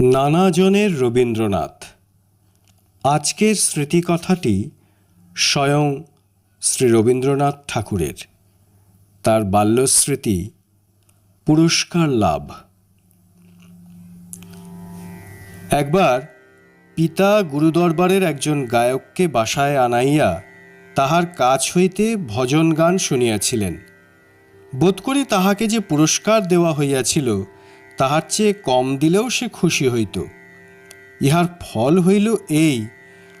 নানাজনের রবীন্দ্রনাথ। আজকের স্মৃতিকথাটি স্বয়ং শ্রী রবীন্দ্রনাথ ঠাকুরের। তার বাল্যস্মৃতি, পুরস্কার লাভ। একবার পিতা গুরুদরবারের একজন গায়ককে বাসায় আনাইয়া তাহার কাছ হইতে ভজন গান শুনিয়াছিলেন। বোধ করি তাহাকে যে পুরস্কার দেওয়া হইয়াছিল তাহার চেয়ে কম দিলেও সে খুশি হইত। ইহার ফল হইল এই,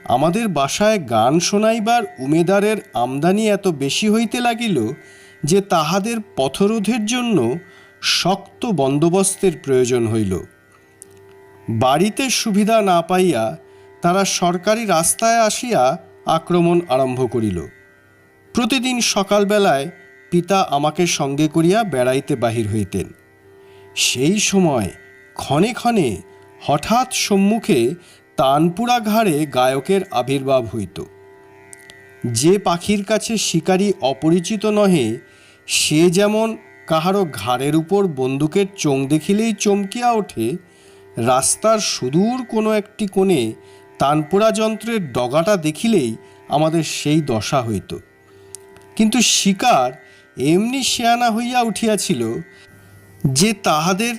আমাদের বাসায় গান শোনাইবার উমেদারের আমদানি এত বেশি হইতে লাগিল যে তাহাদের পথরোধের জন্য শক্ত বন্দোবস্তের প্রয়োজন হইল। বাড়িতে সুবিধা না পাইয়া তারা সরকারি রাস্তায় আসিয়া আক্রমণ আরম্ভ করিল। প্রতিদিন সকালবেলায় পিতা আমাকে সঙ্গে করিয়া বেড়াইতে বাহির হইতেন। সেই সময় ক্ষণে ক্ষণে হঠাৎ সম্মুখে তানপুরা ঘাড়ে গায়কের আবির্ভাব হইত। যে পাখির কাছে শিকারী অপরিচিত নহে, সে যেমন কাহারও ঘাড়ের উপর বন্দুকের চোং দেখিলেই চমকিয়া ওঠে, রাস্তার সুদূর কোনো একটি কোণে তানপুরা যন্ত্রের ডগাটা দেখিলেই আমাদের সেই দশা হইত। কিন্তু শিকার এমনি শেয়ানা হইয়া উঠিয়াছিল যে তাহাদের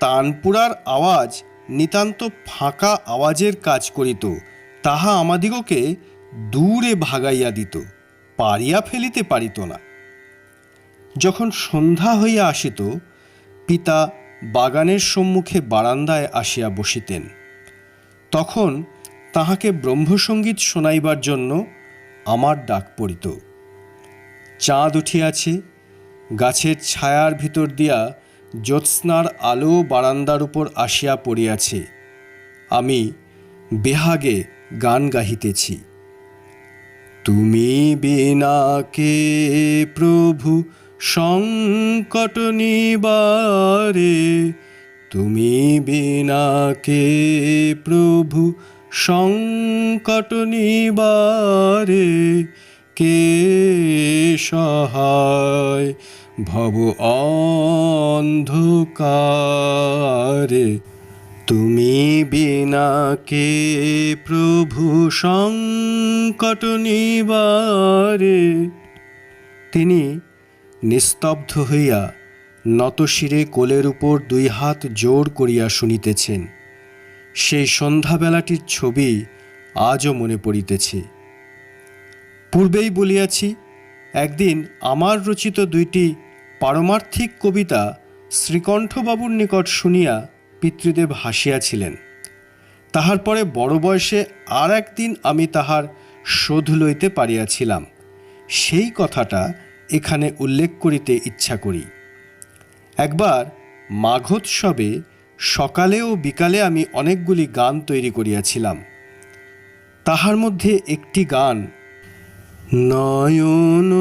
তানপুরার আওয়াজ নিতান্ত ফাঁকা আওয়াজের কাজ করিত, তাহা আমাদিগকে দূরে ভাগাইয়া দিত পারিয়া ফেলিতে পারিত না। যখন সন্ধ্যা হইয়া আসিত, পিতা বাগানের সম্মুখে বারান্দায় আসিয়া বসিতেন। তখন তাহাকে ব্রহ্মসঙ্গীত শোনাইবার জন্য আমার ডাক পড়িত। চাঁদ উঠিয়াছে, গাছের ছায়ার ভিতর দিয়া জ্যোৎস্নার আলো বারান্দার উপর আসিয়া পড়িয়াছে। আমি বেহাগে গান গাহিতেছি। তুমি বিনাকে প্রভু সংকট নিবারে, তুমি বিনাকে প্রভু সংকট নিবারে, কে সহায় ভব অন্ধকারে। তুমি বিনাকে প্রভু সংকট নিবারে। তিনি নিস্তব্ধ হইয়া নতশিরে কোলের উপর দুই হাত জোর করিয়া শুনিতেছেন। সেই সন্ধ্যাবেলাটির ছবি আজও মনে পড়িতেছে। পূর্বেই বলিয়াছি, একদিন আমার রচিত দুইটি পারমার্থিক কবিতা শ্রীকণ্ঠবাবুর নিকট শুনিয়া পিতৃদেব হাসিয়াছিলেন। তাহার পরে বড় বয়সে আর একদিন আমি তাহার শোধ লইতে পারিয়াছিলাম। সেই কথাটা এখানে উল্লেখ করিতে ইচ্ছা করি। একবার মাঘোৎসবে সকালে ও বিকালে আমি অনেকগুলি গান তৈরি করিয়াছিলাম। তাহার মধ্যে একটি গান নয়ন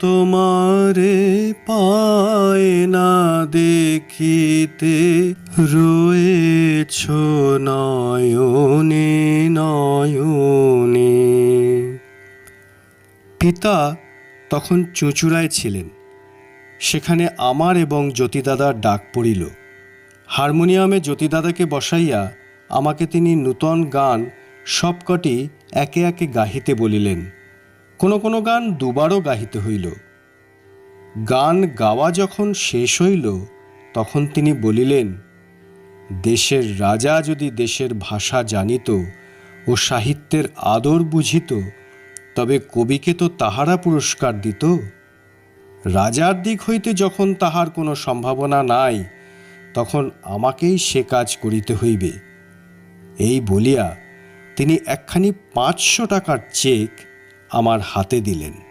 তোমারে পায় না দেখিতে, রয়েছ নয়নে নয়নে। পিতা তখন চুঁচুড়ায় ছিলেন। সেখানে আমার এবং জ্যোতিদাদার ডাক পড়িল। হারমোনিয়ামে জ্যোতিদাদাকে বসাইয়া আমাকে তিনি নূতন গান সবকটি একে একে গাহিতে বলিলেন। কোনো কোনো গান দুবারও গাহিতে হইল। গান গাওয়া যখন শেষ হইল, তখন তিনি বলিলেন, দেশের রাজা যদি দেশের ভাষা জানিত ও সাহিত্যের আদর বুঝিত, তবে কবিকে তো তাহারা পুরস্কার দিত। রাজার দিক হইতে যখন তাহার কোনো সম্ভাবনা নাই, তখন আমাকেই সে কাজ করিতে হইবে। এই বলিয়া তিনি একখানি পাঁচশো টাকার চেক আমার হাতে দিলেন।